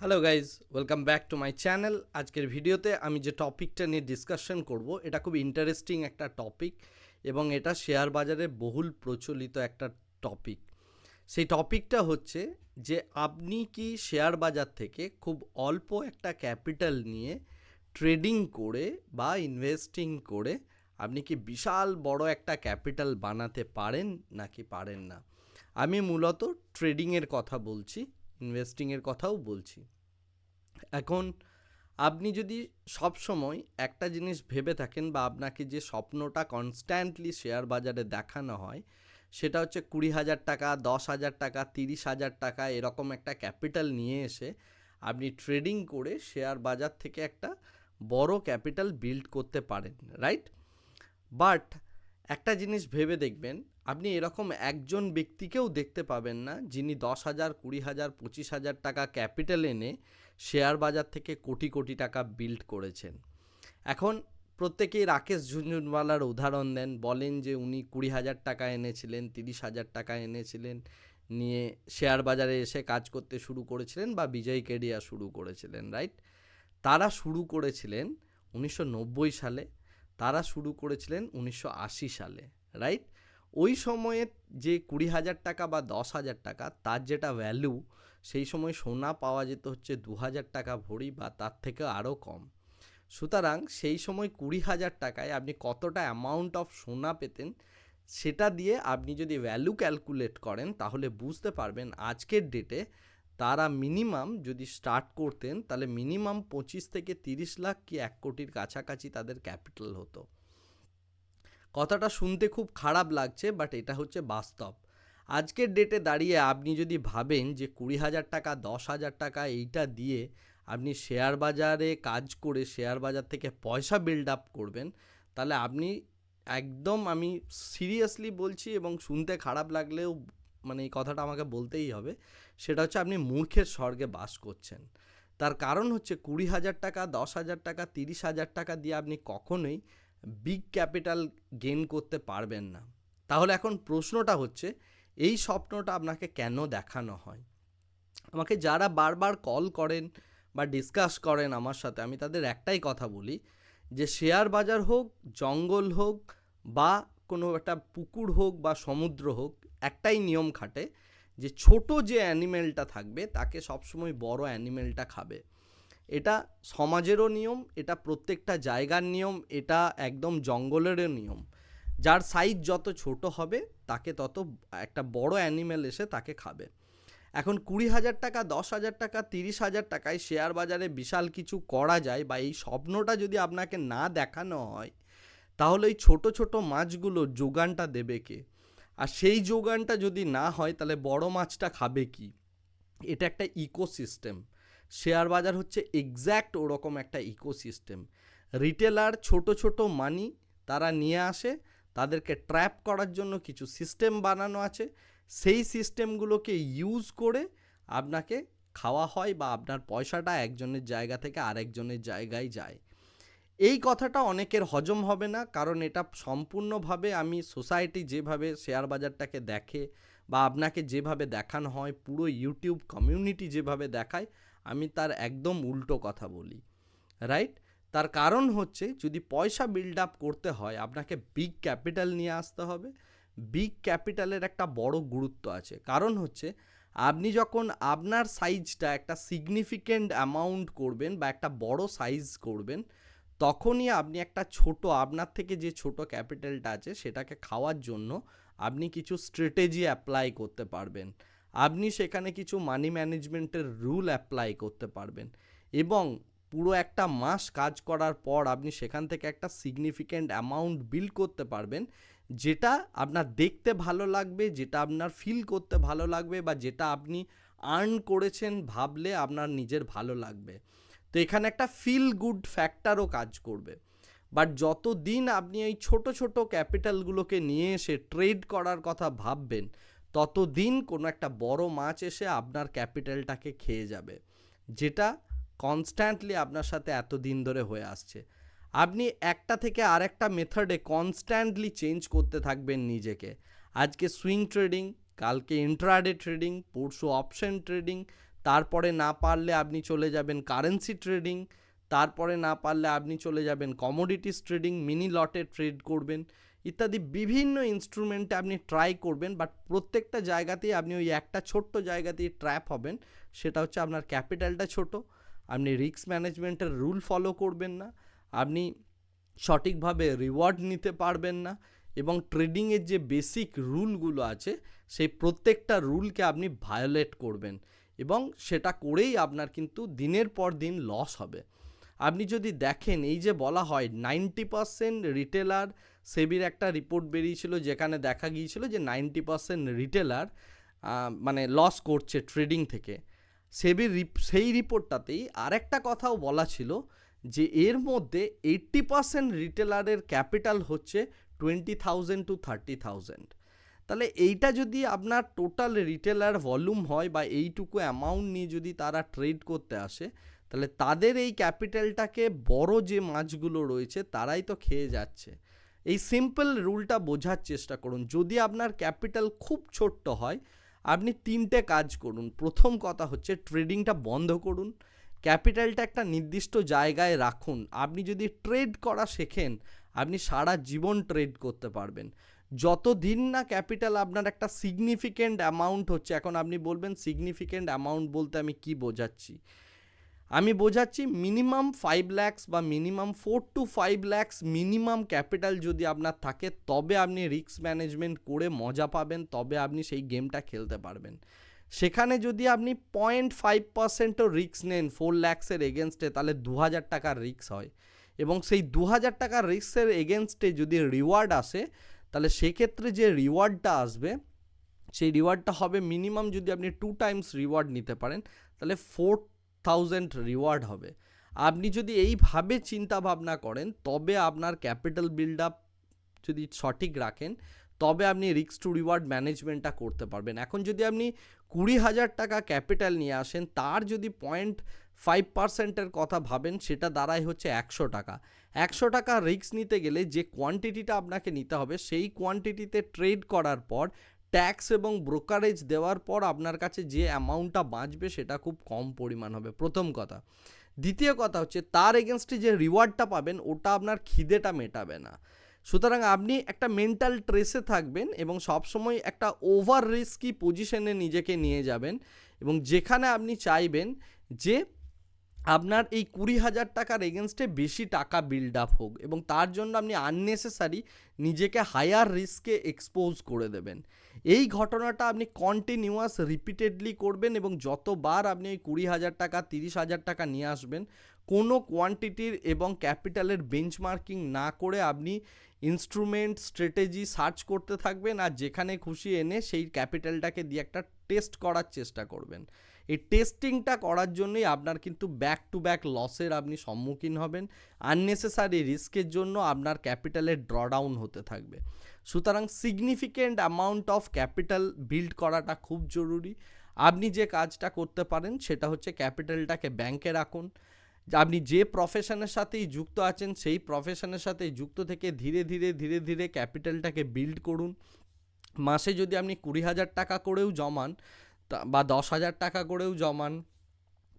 Hello guys welcome back to my channel আজকের ভিডিওতে আমি যে টপিকটা নিয়ে ডিসকাশন করব, এটা খুব ইন্টারেস্টিং একটা টপিক এবং এটা শেয়ার বাজারে বহুল প্রচলিত একটা টপিক সেই টপিকটা হচ্ছে যে আপনি কি শেয়ার বাজার থেকে খুব অল্প একটা ক্যাপিটাল নিয়ে ট্রেডিং করে বা ইনভেস্টিং করে আপনি কি বিশাল বড় একটা ক্যাপিটাল বানাতে পারেন নাকি পারেন না? আমি মূলত ট্রেডিংয়ের কথা বলছি। ইনভেস্টিংয়ের কথাও বলছি। এখন আপনি যদি সব সময় একটা জিনিস ভেবে থাকেন বা আপনাকে যে স্বপ্নটা কনস্ট্যান্টলি শেয়ার বাজারে দেখানো হয়, সেটা হচ্ছে কুড়ি হাজার টাকা, দশ হাজার টাকা, তিরিশ হাজার টাকা এরকম একটা ক্যাপিটাল নিয়ে এসে আপনি ট্রেডিং করে শেয়ার বাজার থেকে একটা বড় ক্যাপিটাল বিল্ড করতে পারেন রাইট বাট একটা জিনিস ভেবে দেখবেন আপনি এরকম একজন ব্যক্তিকেও দেখতে পাবেন না, যিনি দশ হাজার, কুড়ি হাজার, পঁচিশ হাজার টাকা ক্যাপিটাল এনে শেয়ার বাজার থেকে কোটি কোটি টাকা বিল্ড করেছেন। এখন প্রত্যেকেই রাকেশ ঝুনঝুনওয়ালার উদাহরণ দেন, বলেন যে উনি কুড়ি হাজার টাকা এনেছিলেন, তিরিশ হাজার টাকা এনেছিলেন, নিয়ে শেয়ার বাজারে এসে কাজ করতে শুরু করেছিলেন বা বিজয় কেডিয়া শুরু করেছিলেন রাইট তারা শুরু করেছিলেন উনিশশো নব্বই সালে, তারা শুরু করেছিলেন উনিশশো আশি সালে রাইট ওই সময়ে যে কুড়ি হাজার টাকা বা দশ হাজার টাকা, তার যেটা ভ্যালু সেই সময় সোনা পাওয়া যেত হচ্ছে দু হাজার টাকা ভরি বা তার থেকে আরও কম। সুতরাং সেই সময় কুড়ি হাজার টাকায় আপনি কতটা অ্যামাউন্ট অফ সোনা পেতেন, সেটা দিয়ে আপনি যদি ভ্যালু ক্যালকুলেট করেন, তাহলে বুঝতে পারবেন আজকের ডেটে তারা মিনিমাম যদি স্টার্ট করতেন, তাহলে মিনিমাম পঁচিশ থেকে তিরিশ লাখ কি এক কোটির কাছাকাছি তাদের ক্যাপিটাল হতো। কথাটা শুনতে খুব খারাপ লাগছে বাট এটা হচ্ছে বাস্তব। আজকের ডেটে দাঁড়িয়ে আপনি যদি ভাবেন যে কুড়ি হাজার টাকা, দশ হাজার টাকা এইটা দিয়ে আপনি শেয়ার বাজারে কাজ করে শেয়ার বাজার থেকে পয়সা বিল্ড আপ করবেন, তাহলে আপনি একদম আমি সিরিয়াসলি বলছি এবং শুনতে খারাপ লাগলেও মানে এই কথাটা আমাকে বলতেই হবে, সেটা হচ্ছে আপনি মূর্খের স্বর্গে বাস করছেন। তার কারণ হচ্ছে কুড়ি হাজার টাকা, দশ হাজার টাকা, তিরিশ হাজার টাকা দিয়ে আপনি কখনোই বিগ ক্যাপিটাল গেন করতে পারবেন না। তাহলে এখন প্রশ্নটা হচ্ছে, এই স্বপ্নটা আপনাকে কেন দেখানো হয়? আমাকে যারা বারবার কল করেন বা ডিসকাস করেন আমার সাথে, আমি তাদের একটাই কথা বলি যে শেয়ার বাজার হোক, জঙ্গল হোক বা কোনো একটা পুকুর হোক বা সমুদ্র হোক, একটাই নিয়ম খাটে যে ছোট যে অ্যানিমেলটা থাকবে, তাকে সবসময় বড় অ্যানিমেলটা খাবে। এটা সমাজেরও নিয়ম, এটা প্রত্যেকটা জায়গার নিয়ম, এটা একদম জঙ্গলেরও নিয়ম। যার সাইজ যত ছোট হবে, তাকে তত একটা বড় অ্যানিমেল এসে তাকে খাবে। এখন কুড়ি হাজার টাকা, দশ হাজার টাকা, তিরিশ হাজার টাকায় শেয়ার বাজারে বিশাল কিছু করা যায় বা এই স্বপ্নটা যদি আপনাকে না দেখানো হয়, তাহলে এই ছোট ছোট মাছগুলো যোগানটা দেবে কে? আর সেই যোগানটা যদি না হয়, তাহলে বড় মাছটা খাবে কি? এটা একটা ইকোসিস্টেম শেয়ার বাজার হচ্ছে এক্স্যাক্ট ওরকম একটা ইকোসিস্টেম রিটেলার ছোট ছোট মানি তারা নিয়ে আসে, তাদেরকে ট্র্যাপ করার জন্য কিছু সিস্টেম বানানো আছে। সেই সিস্টেমগুলোকে ইউজ করে আপনাকে খাওয়া হয় বা আপনার পয়সাটা একজনের জায়গা থেকে আরেকজনের জায়গায় যায়। এই কথাটা অনেকের হজম হবে না, কারণ এটা সম্পূর্ণভাবে আমি সোসাইটি যেভাবে শেয়ার বাজারটাকে দেখে বা আপনাকে যেভাবে দেখানো হয়, পুরো ইউটিউব কমিউনিটি যেভাবে দেখায় আমি তার একদম উল্টো কথা বলি রাইট তার কারণ হচ্ছে যদি পয়সা বিল্ড আপ করতে হয়, আপনাকে বিগ ক্যাপিটাল নিয়ে আসতে হবে। বিগ ক্যাপিটালের একটা বড় গুরুত্ব আছে। কারণ হচ্ছে, আপনি যখন আপনার সাইজটা একটা সিগনিফিকেন্ট অ্যামাউন্ট করবেন বা একটা বড় সাইজ করবেন, তখনই আপনি একটা ছোট, আপনার থেকে যে ছোট ক্যাপিটালটা আছে, সেটাকে খাওয়ার জন্য আপনি কিছু স্ট্র্যাটেজি অ্যাপ্লাই করতে পারবেন। আপনি সেখানে কিছু মানি ম্যানেজমেন্টের রুল অ্যাপ্লাই করতে পারবেন। এবং পুরো একটা মাস কাজ করার পর আপনি সেখান থেকে একটা সিগনিফিক্যান্ট অ্যামাউন্ট বিল্ড করতে পারবেন, যেটা আপনার দেখতে ভালো লাগবে, যেটা আপনার ফিল করতে ভালো লাগবে বা যেটা আপনি আর্ন করেছেন ভাবলে আপনার নিজের ভালো লাগবে। তো এখানে একটা ফিল গুড ফ্যাক্টরও কাজ করবে। বাট যত দিন আপনি এই ছোট ছোট ক্যাপিটালগুলোকে নিয়ে এসে ট্রেড করার কথা ভাববেন ততদিন কোনো একটা বড় মাছ এসে আপনার ক্যাপিটালটাকে খেয়ে যাবে। যেটা কনস্ট্যান্টলি আপনার সাথে এত দিন ধরে হয়ে আসছে। আপনি একটা থেকে আরেকটা মেথডে কনস্ট্যান্টলি চেঞ্জ করতে থাকবেন নিজেকে। আজকে সুইং ট্রেডিং কালকে ইন্ট্রাডে ট্রেডিং পরশু অপশন ট্রেডিং তারপরে না পারলে আপনি চলে যাবেন কারেন্সি ট্রেডিং তারপরে না পারলে আপনি চলে যাবেন কমোডিটিস ট্রেডিং মিনি লটে ট্রেড করবেন। ইত্যাদি বিভিন্ন ইনস্ট্রুমেন্টে আপনি ট্রাই করবেন বাট প্রত্যেকটা জায়গাতেই আপনি ওই একটা ছোট্ট জায়গাতেই ট্র্যাপ হবেন। সেটা হচ্ছে আপনার ক্যাপিটালটা ছোট, আপনি রিস্ক ম্যানেজমেন্টের রুল ফলো করবেন না, আপনি সঠিকভাবে রিওয়ার্ড নিতে পারবেন না, এবং ট্রেডিংয়ের যে বেসিক রুলগুলো আছে, সেই প্রত্যেকটা রুলকে আপনি ভায়োলেট করবেন, এবং সেটা করেই আপনার কিন্তু দিনের পর দিন লস হবে। আপনি যদি দেখেন, এই যে বলা হয় নাইনটি পারসেন্ট রিটেলার, সেবির একটা রিপোর্ট বেরিয়েছিল যেখানে দেখা গিয়েছিল যে নাইনটি পারসেন্ট রিটেলার মানে লস করছে ট্রেডিং থেকে। সেবির সেই রিপোর্টটাতেই আরেকটা কথাও বলা ছিল যে এর মধ্যে এইট্টি পারসেন্ট রিটেলারের ক্যাপিটাল হচ্ছে twenty thousand to thirty thousand. তাহলে এইটা যদি আপনার টোটাল রিটেলার ভলিউম হয় বা এইটুকু অ্যামাউন্ট নিয়ে যদি তারা ট্রেড করতে আসে তাহলে তাদের এই ক্যাপিটালটাকে বড় যে মাছগুলো রয়েছে, তারাই তো খেয়ে যাচ্ছে। এই সিম্পল রুলটা বোঝার চেষ্টা করুন। যদি আপনার ক্যাপিটাল খুব ছোট্ট হয়, আপনি তিনটে কাজ করুন। প্রথম কথা হচ্ছে ট্রেডিংটা বন্ধ করুন। ক্যাপিটালটা একটা নির্দিষ্ট জায়গায় রাখুন। আপনি যদি ট্রেড করা শেখেন, আপনি সারা জীবন ট্রেড করতে পারবেন। যত দিন না ক্যাপিটাল আপনার একটা সিগনিফিকেন্ট অ্যামাউন্ট হচ্ছে, এখন আপনি বলবেন সিগনিফিকেন্ট অ্যামাউন্ট বলতে আমি কি বোঝাচ্ছি? আমি বোঝাচ্ছি মিনিমাম ফাইভ ল্যাক্স বা minimum four to five lakhs minimum capital যদি আপনার থাকে, তবে আপনি রিস্ক ম্যানেজমেন্ট করে মজা পাবেন, তবে আপনি সেই গেমটা খেলতে পারবেন। সেখানে যদি আপনি পয়েন্ট ফাইভ পার্সেন্টও রিক্স নেন ফোর ল্যাক্সের এগেনস্টে তাহলে দু হাজার টাকার রিক্স হয়। এবং সেই দু হাজার টাকার রিক্সের এগেনস্টে যদি রিওয়ার্ড আসে, তাহলে সেক্ষেত্রে যে রিওয়ার্ডটা আসবে, সেই রিওয়ার্ডটা হবে মিনিমাম যদি আপনি টু টাইমস রিওয়ার্ড নিতে পারেন, তাহলে ফোর থাউজেন্ড রিওয়ার্ড হবে। আপনি যদি এইভাবে চিন্তা ভাবনা করেন, তবে আপনার ক্যাপিটাল বিল্ড আপ যদি সঠিক রাখেন, তবে আপনি রিক্স টু রিওয়ার্ড ম্যানেজমেন্টটা করতে পারবেন। এখন যদি আপনি কুড়ি হাজার টাকা ক্যাপিটাল নিয়ে আসেন, তার যদি পয়েন্ট ফাইভ পার্সেন্টের কথা ভাবেন, সেটা দাঁড়ায় হচ্ছে একশো টাকা। একশো টাকা রিক্স নিতে গেলে যে কোয়ান্টিটিটা আপনাকে নিতে হবে, সেই কোয়ান্টিটিতে ট্রেড করার পর ট্যাক্স এবং ব্রোকারেজ দেওয়ার পর আপনার কাছে যে অ্যামাউন্টটা বাঁচবে সেটা খুব কম পরিমাণ হবে, প্রথম কথা। দ্বিতীয় কথা হচ্ছে, তার এগেনস্টে যে রিওয়ার্ডটা পাবেন, ওটা আপনার খিদেটা মেটাবে না। সুতরাং আপনি একটা মেন্টাল ট্রেসে থাকবেন এবং সবসময় একটা ওভার রিস্কি পজিশনে নিজেকে নিয়ে যাবেন এবং যেখানে আপনি চাইবেন যে আপনার এই কুড়ি হাজার টাকার এগেনস্টে বেশি টাকা বিল্ড আপ হোক এবং তার জন্য আপনি আননেসেসারি নিজেকে হায়ার রিস্কে এক্সপোজ করে দেবেন। এই ঘটনাটা আপনি কন্টিনিউয়াস রিপিটেডলি করবেন এবং যতবার আপনি ওই কুড়ি হাজার টাকা, তিরিশ হাজার টাকা নিয়ে আসবেন, কোনো কোয়ান্টিটির এবং ক্যাপিটালের বেঞ্চমার্কিং না করে আপনি ইনস্ট্রুমেন্ট স্ট্র্যাটেজি সার্চ করতে থাকবেন আর যেখানে খুশি এনে সেই ক্যাপিটালটাকে দিয়ে একটা টেস্ট করার চেষ্টা করবেন। এই টেস্টিংটা করার জন্যই আপনার কিন্তু ব্যাক টু ব্যাক লসের আপনি সম্মুখীন হবেন। আননেসেসারি রিস্কের জন্য আপনার ক্যাপিটালের ড্রডাউন হতে থাকবে। সুতরাং significant amount of capital build করাটা খুব জরুরি। আপনি যে কাজটা করতে পারেন, সেটা হচ্ছে ক্যাপিটালটাকে ব্যাংকে রাখুন। আপনি যে প্রফেশনের সাথেই যুক্ত আছেন, সেই প্রফেশনের সাথে যুক্ত থেকে ধীরে ধীরে ধীরে ধীরে ক্যাপিটালটাকে বিল্ড করুন। মাসে যদি আপনি কুড়ি হাজার টাকা করেও জমান বা দশ হাজার টাকা করেও জমান।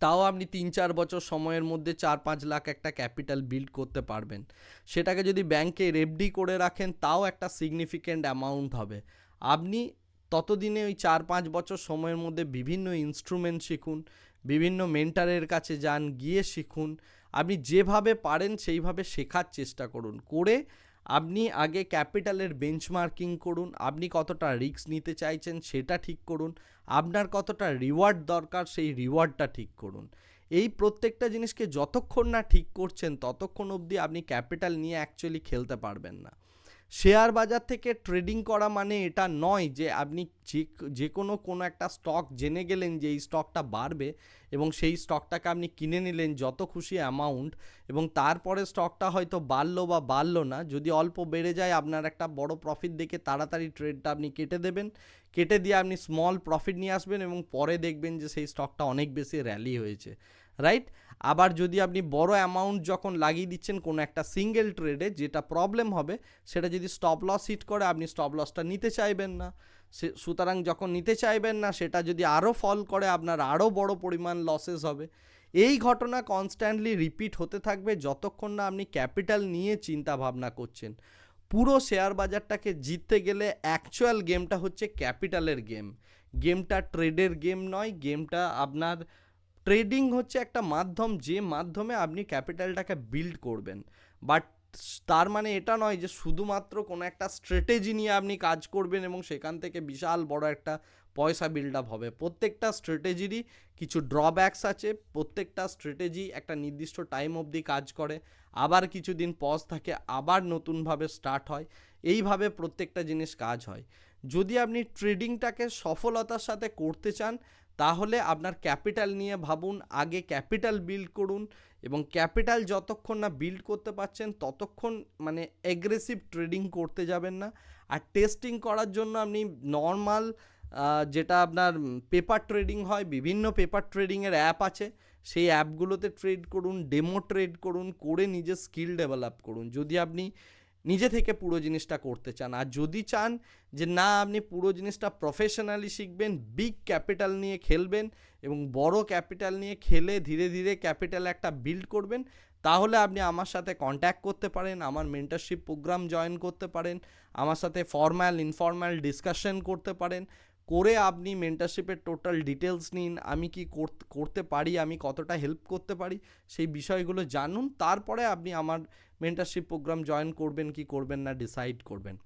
তাও আপনি তিন চার বছর সময়ের মধ্যে চার পাঁচ লাখ একটা ক্যাপিটাল বিল্ড করতে পারবেন। সেটাকে যদি ব্যাংকে এফডি করে রাখেন, তাও একটা সিগনিফিক্যান্ট অ্যামাউন্ট হবে। আপনি ততদিনে ওই চার পাঁচ বছর সময়ের মধ্যে বিভিন্ন ইনস্ট্রুমেন্ট শিখুন, বিভিন্ন মেন্টারের কাছে যান, গিয়ে শিখুন। আপনি যেভাবে পারেন, সেইভাবে শেখার চেষ্টা করুন। করে আপনি আগে ক্যাপিটালের বেঞ্চমার্কিং করুন, আপনি কতটা রিস্ক নিতে চাইছেন সেটা ঠিক করুন, আপনার কতটা রিওয়ার্ড দরকার সেই রিওয়ার্ডটা ঠিক করুন। এই প্রত্যেকটা জিনিসকে যতক্ষণ না ঠিক করছেন, ততক্ষণ অবধি আপনি ক্যাপিটাল নিয়ে অ্যাকচুয়ালি খেলতে পারবেন না। শেয়ার বাজার থেকে ট্রেডিং করা মানে এটা নয় যে আপনি যে কোনো কোনো একটা স্টক জেনে গেলেন যে এই স্টকটা বাড়বে এবং সেই স্টকটাকে আপনি কিনে নিলেন যত খুশি অ্যামাউন্ট এবং তারপরে স্টকটা হয়তো বাড়লো বা বাড়লো না, যদি অল্প বেড়ে যায় আপনার একটা বড় প্রফিট দেখে তাড়াতাড়ি ট্রেডটা আপনি কেটে দেবেন। কেটে দিয়ে আপনি স্মল প্রফিট নিয়ে আসবেন এবং পরে দেখবেন যে সেই স্টকটা অনেক বেশি র্যালি হয়েছে রাইট আবার যদি আপনি বড় অ্যামাউন্ট যখন লাগিয়ে দিচ্ছেন কোনো একটা সিঙ্গেল ট্রেডে যেটা প্রবলেম হবে, সেটা যদি স্টপ লস হিট করে, আপনি স্টপ লসটা নিতে চাইবেন না। সে, সুতরাং যখন নিতে চাইবেন না, সেটা যদি আরও ফল করে, আপনার আরও বড় পরিমাণ লসেস হবে। এই ঘটনা কনস্ট্যান্টলি রিপিট হতে থাকবে যতক্ষণ না আপনি ক্যাপিটাল নিয়ে চিন্তা ভাবনা করছেন। পুরো শেয়ার বাজারটাকে জিততে গেলে অ্যাকচুয়াল গেমটা হচ্ছে ক্যাপিটালের গেম গেমটা ট্রেডের গেম নয় গেমটা আপনার ট্রেডিং হচ্ছে একটা মাধ্যম যে মাধ্যমে আপনি ক্যাপিটালটাকে বিল্ড করবেন। বাট তার মানে এটা নয় যে শুধুমাত্র কোনো একটা স্ট্র্যাটেজি নিয়ে আপনি কাজ করবেন এবং সেখান থেকে বিশাল বড় একটা পয়সা বিল্ড আপ হবে। প্রত্যেকটা স্ট্র্যাটেজিরই কিছু ড্রব্যাকস আছে, প্রত্যেকটা স্ট্র্যাটেজি একটা নির্দিষ্ট টাইম অবধি কাজ করে, আবার কিছুদিন পজ থাকে, আবার নতুনভাবে স্টার্ট হয়, এইভাবে প্রত্যেকটা জিনিস কাজ হয়। যদি আপনি ট্রেডিংটাকে সফলতার সাথে করতে চান তাহলে আপনার ক্যাপিটাল নিয়ে ভাবুন, আগে ক্যাপিটাল বিল্ড করুন এবং ক্যাপিটাল যতক্ষণ না বিল্ড করতে পারছেন, ততক্ষণ মানে এগ্রেসিভ ট্রেডিং করতে যাবেন না। আর টেস্টিং করার জন্য আপনি নর্মাল যেটা আপনার পেপার ট্রেডিং হয়, বিভিন্ন পেপার ট্রেডিংয়ের অ্যাপ আছে। সেই অ্যাপগুলোতে ট্রেড করুন ডেমো ট্রেড করুন, করে নিজের স্কিল ডেভেলপ করুন। যদি আপনি নিজে থেকে পুরো জিনিসটা করতে চান। আর যদি চান যে না, আপনি পুরো জিনিসটা প্রফেশনালি শিখবেন বিগ ক্যাপিটাল নিয়ে খেলবেন এবং বড় ক্যাপিটাল নিয়ে খেলে ধীরে ধীরে ক্যাপিটাল একটা বিল্ড করবেন, তাহলে আপনি আমার সাথে কন্ট্যাক্ট করতে পারেন, আমার মেন্টারশিপ প্রোগ্রাম জয়েন করতে পারেন, আমার সাথে ফর্ম্যাল ইনফর্ম্যাল ডিসকাশন করতে পারেন। করে আপনি মেন্টারশিপের টোটাল ডিটেলস নিন, আমি কি করতে- পারি, আমি কতটা হেল্প করতে পারি, সেই বিষয়গুলো জানুন, তারপরে আপনি আমার মেন্টারশিপ প্রোগ্রাম জয়েন করবেন, কি করবেন না ডিসাইড করবেন।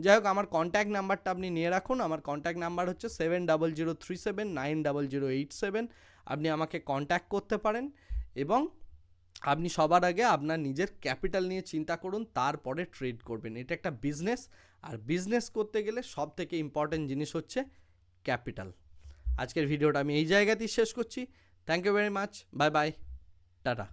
যাই হোক, আমার কন্ট্যাক্ট নাম্বারটা আপনি নিয়ে রাখুন, আমার কন্ট্যাক্ট নাম্বার হচ্ছে seven double zero three seven nine double zero eight seven আপনি আমাকে কন্ট্যাক্ট করতে পারেন এবং আপনি সবার আগে আপনার নিজের ক্যাপিটাল নিয়ে চিন্তা করুন, তারপরে ট্রেড করবেন। এটা একটা বিজনেস আর বিজনেস করতে গেলে সব থেকে ইম্পর্টেন্ট জিনিস হচ্ছে ক্যাপিটাল। আজকের ভিডিওটা আমি এই জায়গাতেই শেষ করছি। Thank you very much bye bye tata